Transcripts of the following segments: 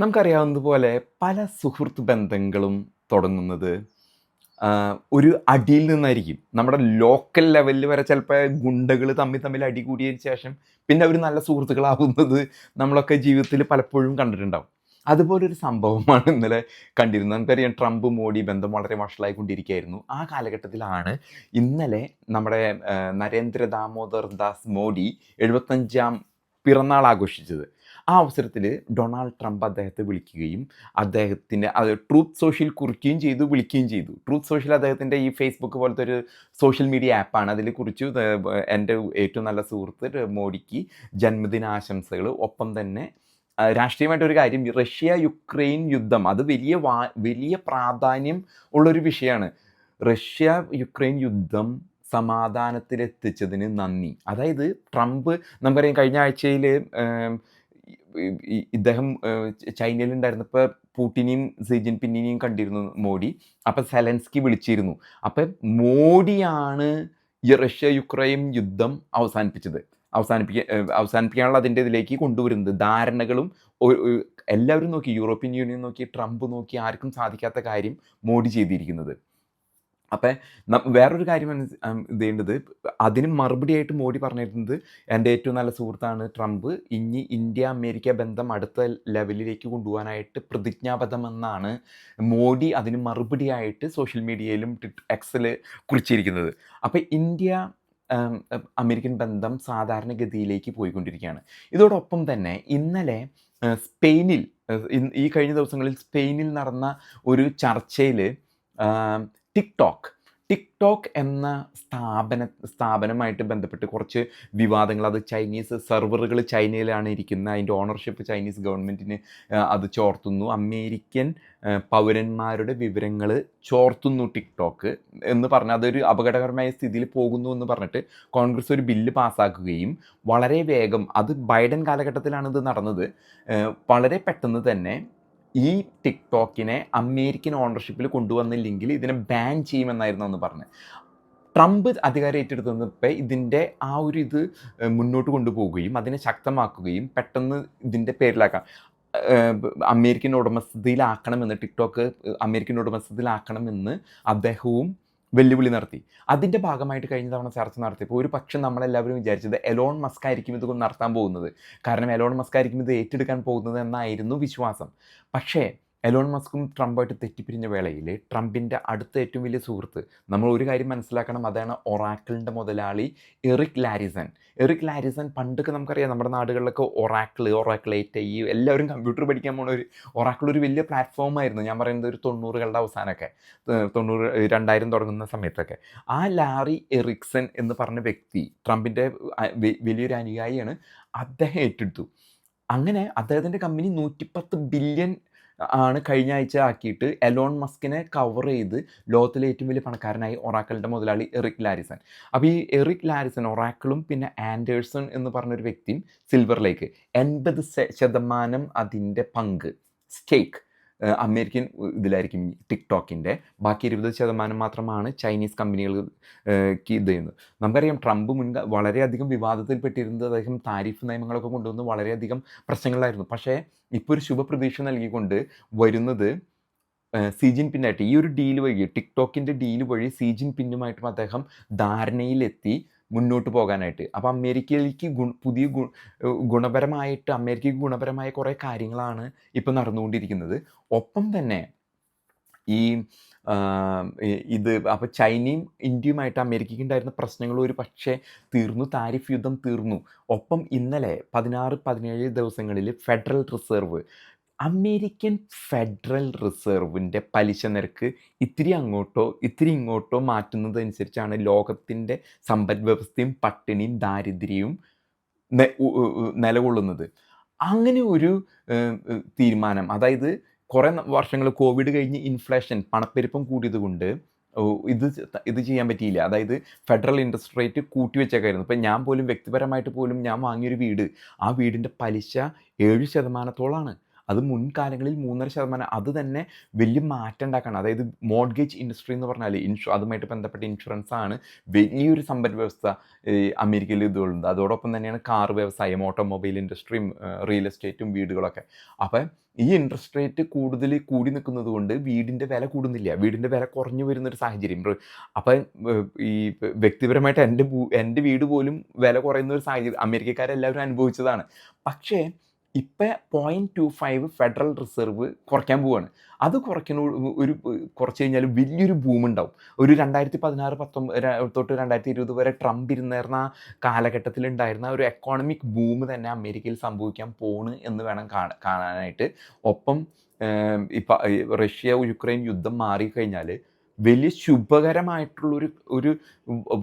നമുക്കറിയാവുന്നതുപോലെ പല സുഹൃത്ത് ബന്ധങ്ങളും തുടങ്ങുന്നത് ഒരു അടിയിൽ നിന്നായിരിക്കും. നമ്മുടെ ലോക്കൽ ലെവലിൽ വരെ ചിലപ്പോൾ ഗുണ്ടകൾ തമ്മിൽ തമ്മിൽ അടി കൂടിയതിന് ശേഷം പിന്നെ അവർ നല്ല സുഹൃത്തുക്കളാവുന്നത് നമ്മളൊക്കെ ജീവിതത്തിൽ പലപ്പോഴും കണ്ടിട്ടുണ്ടാവും. അതുപോലെ ഒരു സംഭവമാണ് ഇന്നലെ കണ്ടിരുന്നത്. നമുക്കറിയാം ട്രംപ് മോഡി ബന്ധം വളരെ വഷളായിക്കൊണ്ടിരിക്കുകയായിരുന്നു ആ കാലഘട്ടത്തിലാണ് ഇന്നലെ നമ്മുടെ നരേന്ദ്ര ദാമോദർ ദാസ് മോഡി എഴുപത്തഞ്ചാം പിറന്നാൾ ആഘോഷിച്ചത്. ആ അവസരത്തിൽ ഡൊണാൾഡ് ട്രംപ് അദ്ദേഹത്തെ വിളിക്കുകയും അദ്ദേഹത്തിന്റെ അത് ട്രൂത്ത് സോഷ്യൽ കുറിക്കുകയും ചെയ്തു വിളിക്കുകയും ചെയ്തു. ട്രൂത്ത് സോഷ്യൽ അദ്ദേഹത്തിന്റെ ഈ ഫേസ്ബുക്ക് പോലത്തെ ഒരു സോഷ്യൽ മീഡിയ ആപ്പാണ്. അതിൽ കുറിച്ചു എന്റെ ഏറ്റവും നല്ല സുഹൃത്ത് മോഡിക്ക് ജന്മദിനാശംസകൾ ഒപ്പം തന്നെ രാഷ്ട്രീയമായിട്ടൊരു കാര്യം റഷ്യ യുക്രൈൻ യുദ്ധം. അത് വലിയ വാ വലിയ പ്രാധാന്യം ഉള്ളൊരു വിഷയമാണ് റഷ്യ യുക്രൈൻ യുദ്ധം സമാധാനത്തിലെത്തിച്ചതിന് നന്ദി. അതായത് ട്രംപ് നമുക്കറിയാം കഴിഞ്ഞ ആഴ്ചയിൽ ഇദ്ദേഹം ചൈനയിൽ ഉണ്ടായിരുന്നപ്പോൾ പൂട്ടിനെയും സി ജിൻപിന്നിനെയും കണ്ടിരുന്നു മോഡി. അപ്പം സെലൻസ്കി വിളിച്ചിരുന്നു. അപ്പം മോഡിയാണ് ഈ റഷ്യ യുക്രൈൻ യുദ്ധം അവസാനിപ്പിച്ചത്. അവസാനിപ്പിക്കാൻ അവസാനിപ്പിക്കാനുള്ള അതിന്റെ ഇതിലേക്ക് കൊണ്ടുവരുന്നത്. ധാരണകളും എല്ലാവരും നോക്കി യൂറോപ്യൻ യൂണിയൻ നോക്കി ട്രംപ് നോക്കി ആർക്കും സാധിക്കാത്ത കാര്യം മോഡി ചെയ്തിരിക്കുന്നത്. അപ്പം വേറൊരു കാര്യം മനസ്സ് ഉം, ഇത് ചെയ്യേണ്ടത്. അതിന് മറുപടിയായിട്ട് മോഡി പറഞ്ഞിരുന്നത് എന്റെ ഏറ്റവും നല്ല സുഹൃത്താണ് ട്രംപ്. ഇനി ഇന്ത്യ അമേരിക്ക ബന്ധം അടുത്ത ലെവലിലേക്ക് കൊണ്ടുപോകാനായിട്ട് പ്രതിജ്ഞാബദ്ധമെന്നാണ് മോഡി അതിന് മറുപടിയായിട്ട് സോഷ്യൽ മീഡിയയിലും എക്സിൽ കുറിച്ചിരിക്കുന്നത്. അപ്പോൾ ഇന്ത്യ അമേരിക്കൻ ബന്ധം സാധാരണഗതിയിലേക്ക് പോയിക്കൊണ്ടിരിക്കുകയാണ്. ഇതോടൊപ്പം തന്നെ ഇന്നലെ സ്പെയിനിൽ ഈ കഴിഞ്ഞ ദിവസങ്ങളിൽ സ്പെയിനിൽ നടന്ന ഒരു ചർച്ചയിൽ ടിക്ടോക്ക് ടിക്ടോക്ക് എന്ന സ്ഥാപന സ്ഥാപനമായിട്ട് ബന്ധപ്പെട്ട് കുറച്ച് വിവാദങ്ങൾ. അത് ചൈനീസ് സെർവറുകൾ ചൈനയിലാണ് ഇരിക്കുന്നത്. അതിന്റെ ഓണർഷിപ്പ് ചൈനീസ് ഗവൺമെന്റിന് അത് ചോർത്തുന്നു. അമേരിക്കൻ പൗരന്മാരുടെ വിവരങ്ങൾ ചോർത്തുന്നു ടിക്ടോക്ക് എന്ന് പറഞ്ഞാൽ അതൊരു അപകടകരമായ സ്ഥിതിയിൽ പോകുന്നു എന്ന് പറഞ്ഞിട്ട് കോൺഗ്രസ് ഒരു ബില്ല് പാസ്സാക്കുകയും വളരെ വേഗം അത് ബൈഡൻ കാലഘട്ടത്തിലാണ് ഇത് നടന്നത്. വളരെ പെട്ടെന്ന് തന്നെ ഈ ടിക്ടോക്കിനെ അമേരിക്കൻ ഓണർഷിപ്പിൽ കൊണ്ടുവന്നില്ലെങ്കിൽ ഇതിനെ ബാൻ ചെയ്യുമെന്നായിരുന്നു അന്ന് പറഞ്ഞത്. ട്രംപ് അധികാരം ഏറ്റെടുത്തപ്പോൾ ഇതിന്റെ ആ ഒരു ഇത് മുന്നോട്ട് കൊണ്ടുപോവുകയും അതിനെ ശക്തമാക്കുകയും പെട്ടെന്ന് ഇതിന്റെ പേരിലാക്കാം. അമേരിക്കൻ ഉടമസ്ഥതയിലാക്കണമെന്ന് ടിക്ടോക്ക് അമേരിക്കൻ ഉടമസ്ഥതയിലാക്കണമെന്ന് അദ്ദേഹവും വെല്ലുവിളി നടത്തി. അതിന്റെ ഭാഗമായിട്ട് കഴിഞ്ഞ തവണ ചർച്ച നടത്തിയപ്പോൾ ഒരു പക്ഷം നമ്മളെല്ലാവരും വിചാരിച്ചത് എലോൺ മസ്ക് ആയിരിക്കും ഇത് നടത്താൻ പോകുന്നത്. കാരണം എലോൺ മസ്ക് ആയിരിക്കും ഇത് ഏറ്റെടുക്കാൻ പോകുന്നത് എന്നായിരുന്നു വിശ്വാസം. പക്ഷേ എലോൺ മസ്കും ട്രംപായിട്ട് തെറ്റിപ്പിരിഞ്ഞ വേളയിൽ ട്രംപിന്റെ അടുത്ത ഏറ്റവും വലിയ സുഹൃത്ത്. നമ്മൾ ഒരു കാര്യം മനസ്സിലാക്കണം അതാണ് ഒറാക്കിളിന്റെ മുതലാളി എറിക് ലാരിസൺ. എറിക് ലാരിസൺ പണ്ടൊക്കെ നമുക്കറിയാം നമ്മുടെ നാടുകളിലൊക്കെ ഒറാക്കിൾ ഒറാക്കിളേറ്റ് ഈ എല്ലാവരും കമ്പ്യൂട്ടർ പഠിക്കാൻ പോണ ഒരു ഒറാക്കിൾ ഒരു വലിയ പ്ലാറ്റ്ഫോം ആയിരുന്നു. ഞാൻ പറയുന്നത് ഒരു തൊണ്ണൂറുകളുടെ അവസാനമൊക്കെ തൊണ്ണൂറ് രണ്ടായിരം തുടങ്ങുന്ന സമയത്തൊക്കെ. ആ ലാറി എറിക്സൺ എന്ന് പറഞ്ഞ വ്യക്തി ട്രംപിന്റെ വലിയൊരു അനുയായിയാണ് അദ്ദേഹം ഏറ്റെടുത്തു. അങ്ങനെ അദ്ദേഹത്തിന്റെ കമ്പനി നൂറ്റിപ്പത്ത് ബില്യൺ ആണ് കഴിഞ്ഞ ആഴ്ച ആക്കിയിട്ട് എലോൺ മസ്കിനെ കവർ ചെയ്ത് ലോകത്തിലെ ഏറ്റവും വലിയ പണക്കാരനായി ഒറാക്കലിന്റെ മുതലാളി എറിക് ലാരിസൺ. അപ്പോൾ ഈ എറിക് ലാരിസൺ ഒറാക്കിളും പിന്നെ ആൻഡേഴ്സൺ എന്ന് പറഞ്ഞൊരു വ്യക്തിയും സിൽവറിലേക്ക് എൺപത് ശതമാനം അതിന്റെ പങ്ക് സ്റ്റേക്ക് അമേരിക്കൻ ഇതിലായിരിക്കും ടിക്ടോക്കിന്റെ. ബാക്കി ഇരുപത് ശതമാനം മാത്രമാണ് ചൈനീസ് കമ്പനികൾക്ക് ഇത് ചെയ്യുന്നത്. നമുക്കറിയാം ട്രംപ് മുൻ വളരെയധികം വിവാദത്തിൽപ്പെട്ടിരുന്നത് അദ്ദേഹം താരിഫ് നിയമങ്ങളൊക്കെ കൊണ്ടുവന്ന് വളരെയധികം പ്രശ്നങ്ങളായിരുന്നു പക്ഷേ ഇപ്പോൾ ഒരു ശുഭപ്രതീക്ഷ നൽകിക്കൊണ്ട് വരുന്നത് സി ജിൻ പിന്നായിട്ട് ഈ ഒരു ഡീൽ വഴി ടിക്ടോക്കിന്റെ ഡീൽ വഴി സി ജിൻ പിന്നുമായിട്ടും അദ്ദേഹം ധാരണയിലെത്തി മുന്നോട്ട് പോകാനായിട്ട്. അപ്പോൾ അമേരിക്കയിലേക്ക് ഗുണ പുതിയ ഗുണപരമായിട്ട് അമേരിക്കയ്ക്ക് ഗുണപരമായ കുറേ കാര്യങ്ങളാണ് ഇപ്പോൾ നടന്നുകൊണ്ടിരിക്കുന്നത്. ഒപ്പം തന്നെ ഈ ഇത് അപ്പോൾ ചൈനയും ഇന്ത്യയുമായിട്ട് അമേരിക്കയ്ക്ക് ഉണ്ടായിരുന്ന പ്രശ്നങ്ങൾ ഒരു പക്ഷേ തീർന്നു താരിഫ് യുദ്ധം തീർന്നു. ഒപ്പം ഇന്നലെ പതിനാറ് പതിനേഴ് ദിവസങ്ങളിൽ ഫെഡറൽ റിസർവ് അമേരിക്കൻ ഫെഡറൽ റിസർവിന്റെ പലിശ നിരക്ക് ഇത്തിരി അങ്ങോട്ടോ ഇത്തിരി ഇങ്ങോട്ടോ മാറ്റുന്നതനുസരിച്ചാണ് ലോകത്തിന്റെ സമ്പദ് വ്യവസ്ഥയും പട്ടിണിയും ദാരിദ്ര്യവും നിലകൊള്ളുന്നത്. അങ്ങനെ ഒരു തീരുമാനം അതായത് കുറേ വർഷങ്ങൾ കോവിഡ് കഴിഞ്ഞ് ഇൻഫ്ലേഷൻ പണപ്പെരുപ്പം കൂടിയതുകൊണ്ട് ഇത് ഇത് ചെയ്യാൻ പറ്റിയില്ല. അതായത് ഫെഡറൽ ഇൻട്രസ്റ്റ് റേറ്റ് കൂട്ടി വെച്ചേക്കായിരുന്നു. ഇപ്പം ഞാൻ പോലും വ്യക്തിപരമായിട്ട് പോലും ഞാൻ വാങ്ങിയൊരു വീട് ആ വീടിന്റെ പലിശ ഏഴ് ശതമാനത്തോളാണ്. അത് മുൻകാലങ്ങളിൽ മൂന്നര ശതമാനം അത് തന്നെ വലിയ മാറ്റം ഉണ്ടാക്കണം. അതായത് മോഡ്ഗേജ് ഇൻഡസ്ട്രി എന്ന് പറഞ്ഞാൽ ഇൻഷു അതുമായിട്ട് ബന്ധപ്പെട്ട ഇൻഷുറൻസ് ആണ് വലിയൊരു സമ്പദ് വ്യവസ്ഥ അമേരിക്കയിൽ ഇതുള്ളത് അതോടൊപ്പം തന്നെയാണ് കാർ വ്യവസായം ഓട്ടോമൊബൈൽ ഇൻഡസ്ട്രിയും റിയൽ എസ്റ്റേറ്റും വീടുകളൊക്കെ. അപ്പം ഈ ഇൻട്രസ്റ്റ് റേറ്റ് കൂടുതൽ കൂടി നിൽക്കുന്നത് കൊണ്ട് വീടിന്റെ വില കൂടുന്നില്ല. വീടിന്റെ വില കുറഞ്ഞു വരുന്നൊരു സാഹചര്യം. അപ്പം ഈ വ്യക്തിപരമായിട്ട് എന്റെ എന്റെ വീട് പോലും വില കുറയുന്ന ഒരു സാഹചര്യം അമേരിക്കക്കാരെല്ലാവരും അനുഭവിച്ചതാണ്. പക്ഷേ ഇപ്പം point two five federal reserve കുറയ്ക്കാൻ പോവാണ്. അത് കുറയ്ക്കുന്ന ഒരു കുറച്ച് കഴിഞ്ഞാൽ വലിയൊരു ബൂം ഉണ്ടാവും. ഒരു രണ്ടായിരത്തി പതിനാറ് പത്തൊമ്പത് തൊട്ട് രണ്ടായിരത്തി ഇരുപത് വരെ ട്രംപ് ഇരുന്നേർന്ന കാലഘട്ടത്തിൽ ഉണ്ടായിരുന്ന ഒരു എക്കോണമിക് ബൂം തന്നെ അമേരിക്കയിൽ സംഭവിക്കാൻ പോണ് എന്ന് വേണം കാണാനായിട്ട്. ഒപ്പം ഇപ്പം റഷ്യ യുക്രൈൻ യുദ്ധം മാറിക്കഴിഞ്ഞാൽ വലിയ ശുഭകരമായിട്ടുള്ളൊരു ഒരു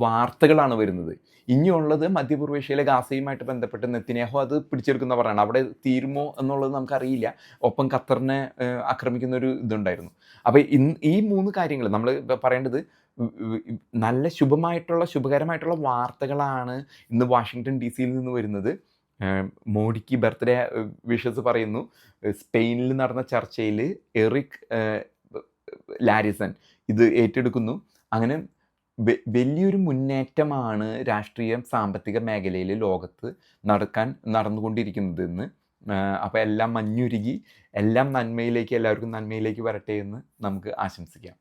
വാർത്തകളാണ് വരുന്നത്. ഇനിയുള്ളത് മധ്യപൂർവേഷ്യയിലെ ഗാസയുമായിട്ട് ബന്ധപ്പെട്ട് നെത്തിനേഹോ അത് പിടിച്ചെടുക്കുന്ന പറയണം. അവിടെ തീരുമോ എന്നുള്ളത് നമുക്കറിയില്ല. ഒപ്പം ഖത്തറിനെ ആക്രമിക്കുന്ന ഒരു ഇതുണ്ടായിരുന്നു. അപ്പോൾ ഇന്ന് ഈ മൂന്ന് കാര്യങ്ങൾ നമ്മൾ പറയേണ്ടത് നല്ല ശുഭമായിട്ടുള്ള ശുഭകരമായിട്ടുള്ള വാർത്തകളാണ് ഇന്ന് വാഷിങ്ടൺ ഡി സിയിൽ നിന്ന് വരുന്നത്. മോഡിക്ക് ബർത്ത്ഡേ വിഷസ് പറയുന്നു. സ്പെയിനിൽ നടന്ന ചർച്ചയിൽ എറിക് ലാരിസൺ ഇത് ഏറ്റെടുക്കുന്നു. അങ്ങനെ വലിയൊരു മുന്നേറ്റമാണ് രാഷ്ട്രീയ സാമ്പത്തിക മേഖലയിൽ ലോകത്ത് നടക്കാൻ നടന്നുകൊണ്ടിരിക്കുന്നതെന്ന് അപ്പോൾ എല്ലാം മഞ്ഞുരുകി എല്ലാം നന്മയിലേക്ക് എല്ലാവർക്കും നന്മയിലേക്ക് വരട്ടെ എന്ന് നമുക്ക് ആശംസിക്കാം.